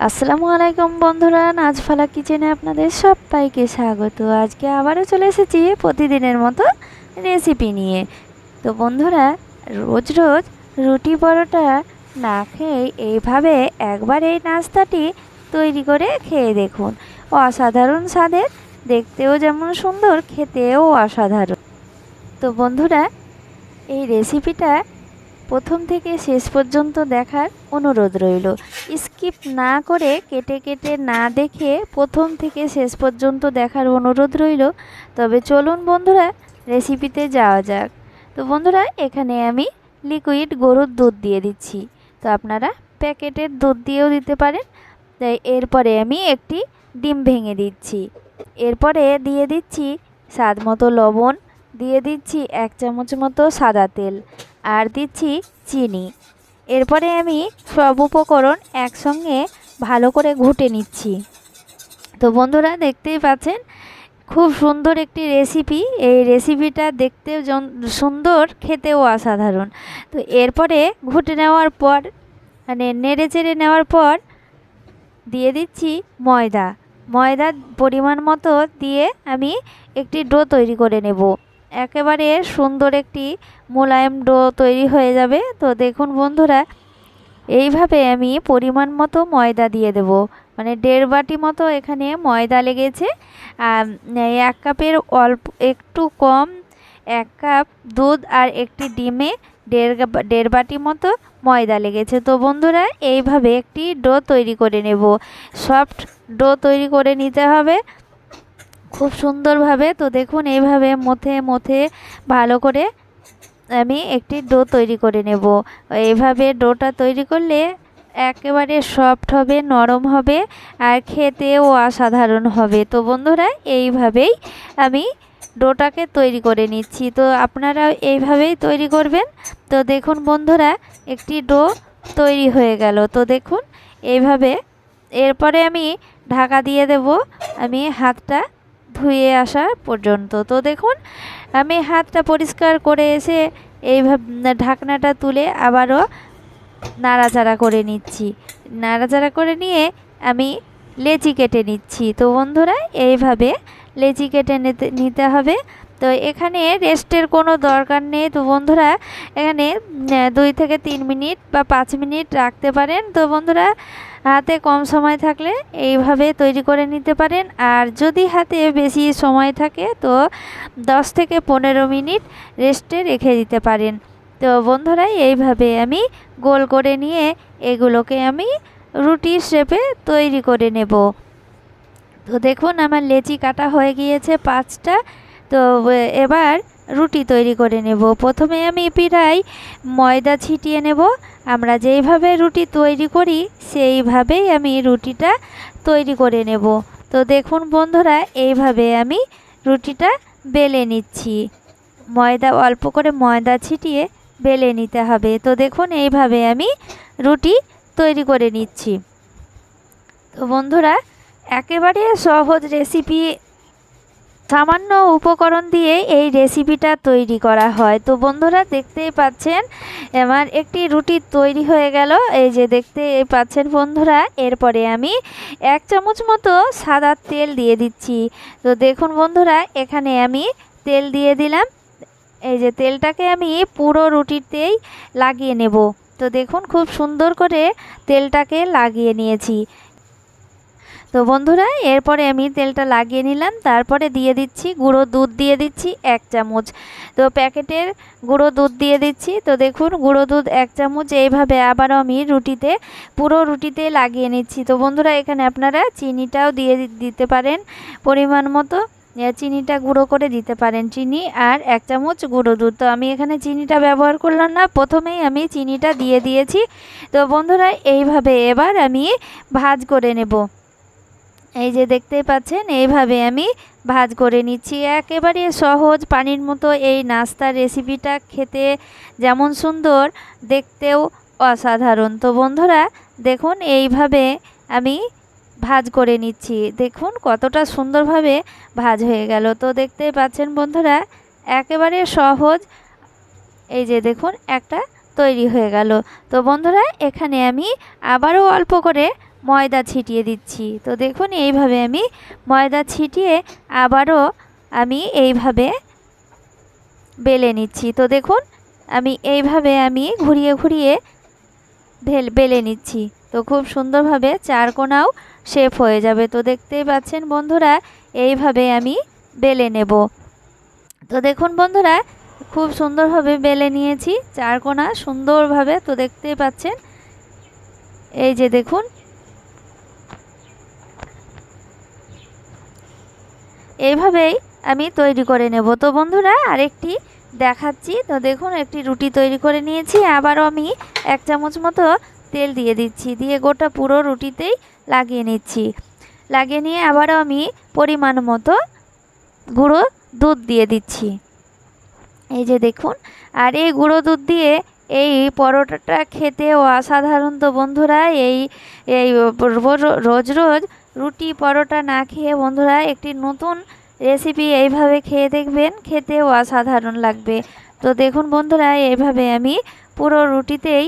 আসসালামু আলাইকুম বন্ধুরা, নাজফালা কিচেনে আপনাদের সবাইকে স্বাগত। আজকে আবারও চলে এসেছি প্রতিদিনের মতো রেসিপি নিয়ে। তো বন্ধুরা, রোজ রোজ রুটি পরোটা না খেয়ে এইভাবে একবার এই নাস্তাটি তৈরি করে খেয়ে দেখুন। অসাধারণ স্বাদের, দেখতেও যেমন সুন্দর, খেতেও অসাধারণ। তো বন্ধুরা, এই রেসিপিটা প্রথম থেকে শেষ পর্যন্ত দেখার অনুরোধ রইল। স্কিপ না করে কেটে কেটে না দেখে প্রথম থেকে শেষ পর্যন্ত দেখার অনুরোধ রইল। তবে চলুন বন্ধুরা রেসিপিতে যাওয়া যাক। তো বন্ধুরা, এখানে আমি লিকুইড গরুর দুধ দিয়ে দিচ্ছি। তো আপনারা প্যাকেটের দুধ দিয়েও দিতে পারেন। তাই এরপরে আমি একটি ডিম ভেঙে দিচ্ছি। এরপরে দিয়ে দিচ্ছি স্বাদ মতো লবণ। দিয়ে দিচ্ছি এক চামচ মতো সাদা তেল। আর দিচ্ছি চিনি। এরপরে আমি সব উপকরণ একসঙ্গে ভালো করে ঘুটে নিচ্ছি। তো বন্ধুরা, দেখতেই পাচ্ছেন, খুব সুন্দর একটি রেসিপি এই রেসিপিটা দেখতেও সুন্দর, খেতেও অসাধারণ। তো এরপরে ঘুটে নেওয়ার পর মানে নেড়ে চেড়ে নেওয়ার পর দিয়ে দিচ্ছি ময়দা। ময়দার পরিমাণ মতো দিয়ে আমি একটি ডো তৈরি করে নেব। একেবারে সুন্দর একটি মোলায়েম ডো তৈরি হয়ে যাবে। তো দেখুন বন্ধুরা, এইভাবে আমি পরিমাণ মতো ময়দা দিয়ে দেব। মানে দেড় বাটি মতো এখানে ময়দা লেগেছে। আর এক কাপের অল্প, একটু কম, এক কাপ দুধ আর একটি ডিমে দেড় দেড় বাটি মতো ময়দা লেগেছে। তো বন্ধুরা, এইভাবে একটি ডো তৈরি করে নেব। সফট ডো তৈরি করে নিতে হবে। খুব সুন্দরভাবে, তো দেখুন এইভাবে মথে মথে ভালো করে আমি একটি ডো তৈরি করে নেব। এইভাবে ডোটা তৈরি করলে একেবারে সফট হবে, নরম হবে আর খেতেও অসাধারণ হবে। তো বন্ধুরা, এইভাবেই আমি ডোটাকে তৈরি করে নিচ্ছি। তো আপনারাও এইভাবেই তৈরি করবেন। তো দেখুন বন্ধুরা, একটি ডো তৈরি হয়ে গেল। তো দেখুন, এইভাবে এরপরে আমি ঢাকা দিয়ে দেব। আমি হাতটা ধুয়ে আসা পর্যন্ত। তো দেখুন, আমি হাতটা পরিষ্কার করে এসে এইভাবে ঢাকনাটা তুলে আবারও নাড়াচাড়া করে নিচ্ছি। নাড়াচাড়া করে নিয়ে আমি লেচি কেটে নিচ্ছি। তো বন্ধুরা, এইভাবে লেচি কেটে নিতে নিতে হবে। তো এখানে রেস্টের কোনো দরকার নেই। তো বন্ধুরা, এখানে দুই থেকে তিন মিনিট বা পাঁচ মিনিট রাখতে পারেন। তো বন্ধুরা, হাতে কম সময় থাকলে এইভাবে তৈরি করে নিতে পারেন। আর যদি হাতে বেশি সময় থাকে, তো দশ থেকে পনেরো মিনিট রেস্টে রেখে দিতে পারেন। তো বন্ধুরা, এইভাবে আমি গোল করে নিয়ে এগুলোকে আমি রুটির শেপে তৈরি করে নেব। তো দেখুন, আমার লেচি কাটা হয়ে গিয়েছে পাঁচটা। তো এবার রুটি তৈরি করে নেব। প্রথমে আমি পিঠাই ময়দা ছিটিয়ে নেব। আমরা যেইভাবে রুটি তৈরি করি, সেইভাবেই আমি রুটিটা তৈরি করে নেব। তো দেখুন বন্ধুরা, এইভাবে আমি রুটিটা বেলে নিচ্ছি। ময়দা, অল্প করে ময়দা ছিটিয়ে বেলে নিতে হবে। তো দেখুন, এইভাবে আমি রুটি তৈরি করে নিচ্ছি। তো বন্ধুরা, একেবারে সহজ রেসিপি সামান্য উপকরণ দিয়ে এই রেসিপিটা তৈরি করা হয়। তো বন্ধুরা, দেখতেই পাচ্ছেন, আমার একটি রুটি তৈরি হয়ে গেল। এই যে দেখতে পাচ্ছেন বন্ধুরা, এরপরে আমি এক চামচ মতো সাদা তেল দিয়ে দিচ্ছি। তো দেখুন বন্ধুরা, এখানে আমি তেল দিয়ে দিলাম। এই যে তেলটাকে আমি পুরো রুটিতেই লাগিয়ে নেব। তো দেখুন, খুব সুন্দর করে তেলটাকে লাগিয়ে নিয়েছি। তো বন্ধুরা, এরপরে আমি তেলটা লাগিয়ে নিলাম। তারপরে দিয়ে দিচ্ছি গুঁড়ো দুধ দিয়ে দিচ্ছি এক চামচ। তো প্যাকেটের গুঁড়ো দুধ দিয়ে দিচ্ছি। তো দেখুন, গুঁড়ো দুধ এক চামচ, এইভাবে আবারও আমি রুটিতে, পুরো রুটিতে লাগিয়ে নিচ্ছি। তো বন্ধুরা, এখানে আপনারা চিনিটাও দিয়ে দিতে পারেন পরিমাণ মতো। চিনিটা গুঁড়ো করে দিতে পারেন চিনি আর এক চামচ গুঁড়ো দুধ। তো আমি এখানে চিনিটা ব্যবহার করলাম না, প্রথমেই আমি চিনিটা দিয়ে দিয়েছি। তো বন্ধুরা, এইভাবে এবার আমি ভাজ করে নেব। এই যে দেখতেই পাচ্ছেন, এইভাবে আমি ভাজ করে নিচ্ছি। একেবারে সহজ পানির মতো এই নাস্তার রেসিপিটা খেতে যেমন সুন্দর, দেখতেও অসাধারণ। তো বন্ধুরা, দেখুন, এইভাবে আমি ভাজ করে নিচ্ছি। দেখুন, কতটা সুন্দরভাবে ভাজ হয়ে গেল। তো দেখতেই পাচ্ছেন বন্ধুরা, একেবারে সহজ এই যে দেখুন, একটা তৈরি হয়ে গেল। তো বন্ধুরা, এখানে আমি আবারও অল্প করে ময়দা ছিটিয়ে দিচ্ছি। তো দেখুন, এইভাবে আমি ময়দা ছিটিয়ে আবারও আমি এইভাবে বেলে নিচ্ছি। তো দেখুন, আমি এইভাবে আমি ঘুরিয়ে ঘুরিয়ে ভেল, বেলে নিচ্ছি। তো খুব সুন্দরভাবে চার কোনাও শেপ হয়ে যাবে। তো দেখতেই পাচ্ছেন বন্ধুরা, এইভাবে আমি বেলে নেব। তো দেখুন বন্ধুরা, খুব সুন্দরভাবে বেলে নিয়েছি। চার কোনা সুন্দরভাবে, তো দেখতেই পাচ্ছেন। এই যে দেখুন এইভাবেই আমি তৈরি করে নেব। তো বন্ধুরা, আরেকটি দেখাচ্ছি। তো দেখুন, একটি রুটি তৈরি করে নিয়েছি। আবারও আমি এক চামচ মতো তেল দিয়ে দিচ্ছি। দিয়ে গোটা পুরো রুটিতেই লাগিয়ে নিচ্ছি। লাগিয়ে নিয়ে আবারও আমি পরিমাণ মতো গুঁড়ো দুধ দিয়ে দিচ্ছি। এই যে দেখুন, আর এই গুঁড়ো দুধ দিয়ে এই পরোটাটা খেতেও অসাধারণ। তো বন্ধুরা, এই এই রোজ রোজ রুটি, পরোটা না খেয়ে বন্ধুরা একটি নতুন রেসিপি এইভাবে খেয়ে দেখবেন। খেতেও অসাধারণ লাগবে। তো দেখুন বন্ধুরা এইভাবে আমি পুরো রুটিতেই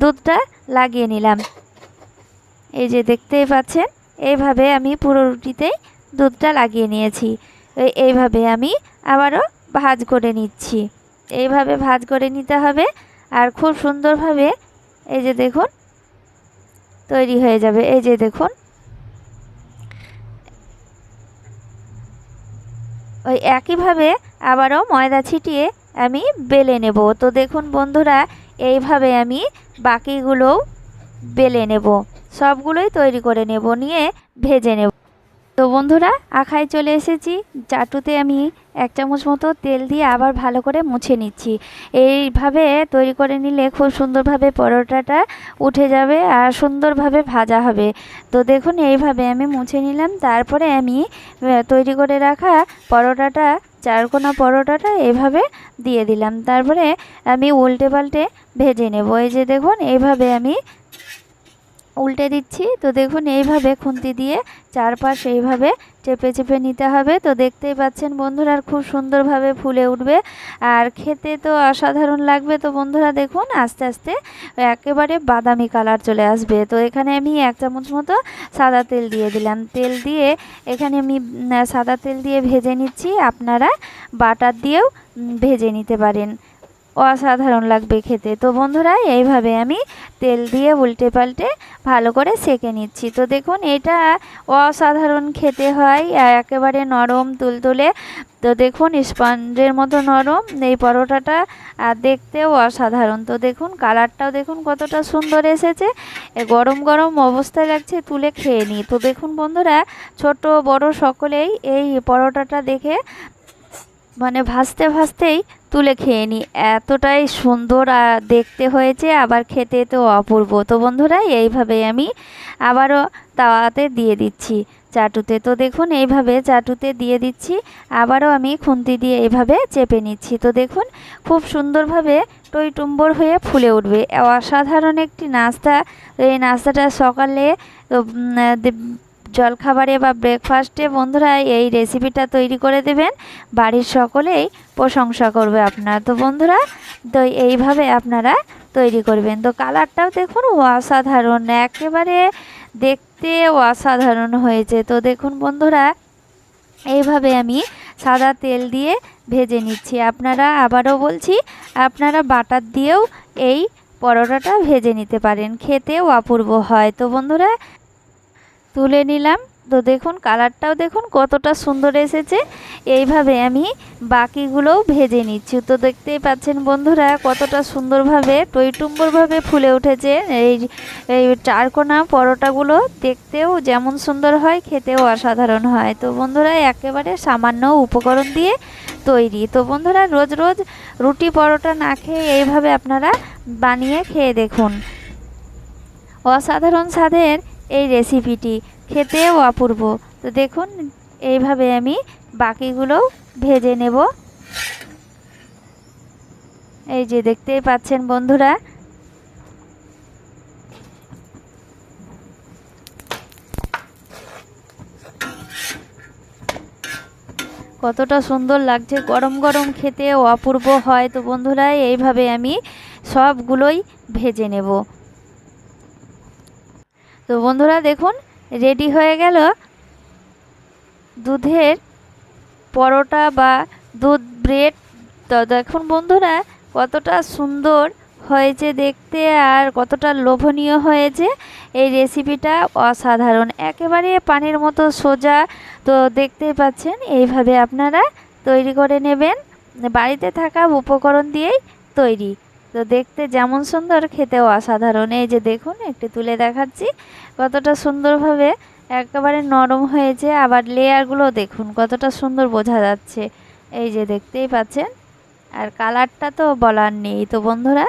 দুধটা লাগিয়ে নিলাম। এই যে দেখতেই পাচ্ছেন, এইভাবে আমি পুরো রুটিতেই দুধটা লাগিয়ে নিয়েছি। এইভাবে আমি আবারও ভাজ করে নিচ্ছি। এইভাবে ভাজ করে নিতে হবে আর খুব সুন্দরভাবে এই যে দেখুন, তৈরি হয়ে যাবে। এই যে দেখুন ওই একইভাবে আবারও ময়দা ছিটিয়ে আমি বেলে নেব। তো দেখুন বন্ধুরা, এইভাবে আমি বাকিগুলোও বেলে নেব। সবগুলোই তৈরি করে নেব, নিয়ে ভেজে নেব। তো বন্ধুরা, আখায় চলে এসেছি। চাটুতে আমি এক চামচ মতো তেল দিয়ে আবার ভালো করে মুছে নিচ্ছি। এইভাবে তৈরি করে নিলে খুব সুন্দরভাবে পরোটাটা উঠে যাবে আর সুন্দরভাবে ভাজা হবে। তো দেখুন, এইভাবে আমি মুছে নিলাম। তারপরে আমি তৈরি করে রাখা পরোটাটা, চারকোনা পরোটাটা এভাবে দিয়ে দিলাম। তারপরে আমি উল্টে পাল্টে ভেজে নেব। এই যে দেখুন, এইভাবে আমি উল্টে দিচ্ছি। তো দেখুন, এইভাবে খুন্তি দিয়ে চারপাশ এইভাবে চেপে চেপে নিতে হবে। তো দেখতেই পাচ্ছেন বন্ধুরা, আর খুব সুন্দরভাবে ফুলে উঠবে। আর খেতে তো অসাধারণ লাগবে। তো বন্ধুরা, দেখুন, আস্তে আস্তে একেবারে বাদামি কালার চলে আসবে। তো এখানে আমি এক চামচ মতো সাদা তেল দিয়ে দিলাম। তেল দিয়ে এখানে আমি সাদা তেল দিয়ে ভেজে নিচ্ছি। আপনারা বাটার দিয়েও ভেজে নিতে পারেন। অসাধারণ লাগবে খেতে। তো বন্ধুরা, এইভাবে আমি তেল দিয়ে উল্টে পাল্টে ভালো করে সেকে নিচ্ছি। তো দেখুন, এটা অসাধারণ খেতে হয়, একেবারে নরম তুলতুলে। তো দেখুন, স্পঞ্জের মতো নরম, এই পরোটাটা, আর দেখতেও অসাধারণ। তো দেখুন, কালারটাও দেখুন কতটা সুন্দর এসেছে। গরম গরম অবস্থায় লাগছে, তুলে খেয়ে নিই। তো দেখুন বন্ধুরা, ছোট বড় সকলেই এই পরোটাটা দেখে মানে ভাজতে ভাজতেই তুলে খেয়ে নিই এতটাই সুন্দর দেখতে হয়েছে, আবার খেতে তো অপূর্ব। তো বন্ধুরা এইভাবে আমি আবারও তাওয়াতে দিয়ে দিচ্ছি। চাটুতে তো দেখুন, এইভাবে চাটুতে দিয়ে দিচ্ছি। আবারও আমি খুন্তি দিয়ে এইভাবে চেপে নিচ্ছি। তো দেখুন, খুব সুন্দরভাবে টইটুম্বর হয়ে ফুলে উঠবে। অসাধারণ একটি নাস্তা। এই নাস্তাটা সকালে জলখাবারে বা ব্রেকফাস্টে বন্ধুরা এই রেসিপিটা তৈরি করে দেবেন। বাড়ির সকলেই প্রশংসা করবে আপনার। তো বন্ধুরা, তো এইভাবে আপনারা তৈরি করবেন। তো কালারটাও দেখুন অসাধারণ, একেবারে দেখতে অসাধারণ হয়েছে। তো দেখুন বন্ধুরা, এইভাবে আমি সাদা তেল দিয়ে ভেজে নিচ্ছি। আপনারা আবারও বলছি, আপনারা বাটার দিয়েও এই পরোটাটা ভেজে নিতে পারেন। খেতেও অপূর্ব হয়। তো বন্ধুরা তুলে নিলাম। তো দেখুন, কালারটাও দেখুন কতটা সুন্দর এসেছে। এইভাবে আমি বাকিগুলোও ভেজে নিচ্ছি। তো দেখতেই পাচ্ছেন বন্ধুরা, কতটা সুন্দরভাবে, টইটুম্বরভাবে ফুলে উঠেছে। এই এই চারকোনা পরোটাগুলো দেখতেও যেমন সুন্দর হয়, খেতেও অসাধারণ হয়। তো বন্ধুরা, একেবারে সামান্য উপকরণ দিয়ে তৈরি। তো বন্ধুরা, রোজ রোজ রুটি পরোটা না খেয়ে এইভাবে আপনারা বানিয়ে খেয়ে দেখুন। অসাধারণ স্বাদের এই রেসিপিটি খেতেও অপূর্ব। তো দেখুন, এইভাবে আমি বাকিগুলোও ভেজে নেব। এই যে দেখতেই পাচ্ছেন বন্ধুরা। কতটা সুন্দর লাগছে, গরম গরম খেতে অপূর্ব হয়। তো বন্ধুরা, এইভাবে আমি সবগুলোই ভেজে নেব। তো বন্ধুরা দেখুন রেডি হয়ে গেল দুধের পরোটা বা দুধ ব্রেড তো দেখুন বন্ধুরা, কতটা সুন্দর হয়েছে দেখতে আর কতটা লোভনীয় হয়েছে। এই রেসিপিটা অসাধারণ, একেবারে পানির মতো সোজা। তো দেখতেই পাচ্ছেন, এইভাবে আপনারা তৈরি করে নেবেন। বাড়িতে থাকা উপকরণ দিয়েই তৈরি। তো দেখতে যেমন সুন্দর, খেতেও অসাধারণ। এই যে দেখুন, একটু তুলে দেখাচ্ছি। কতটা সুন্দরভাবে একেবারে নরম হয়েছে, আবার লেয়ারগুলো দেখুন, কতটা সুন্দর বোঝা যাচ্ছে। এই যে দেখতেই পাচ্ছেন, আর কালারটা তো বলার নেই। তো বন্ধুরা,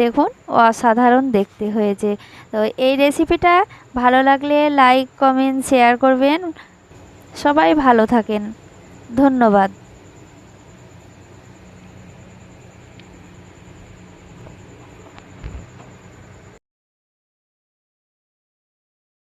দেখুন, অসাধারণ দেখতে হয়েছে। তো এই রেসিপিটা ভালো লাগলে লাইক, কমেন্ট, শেয়ার করবেন। সবাই ভালো থাকেন। ধন্যবাদ।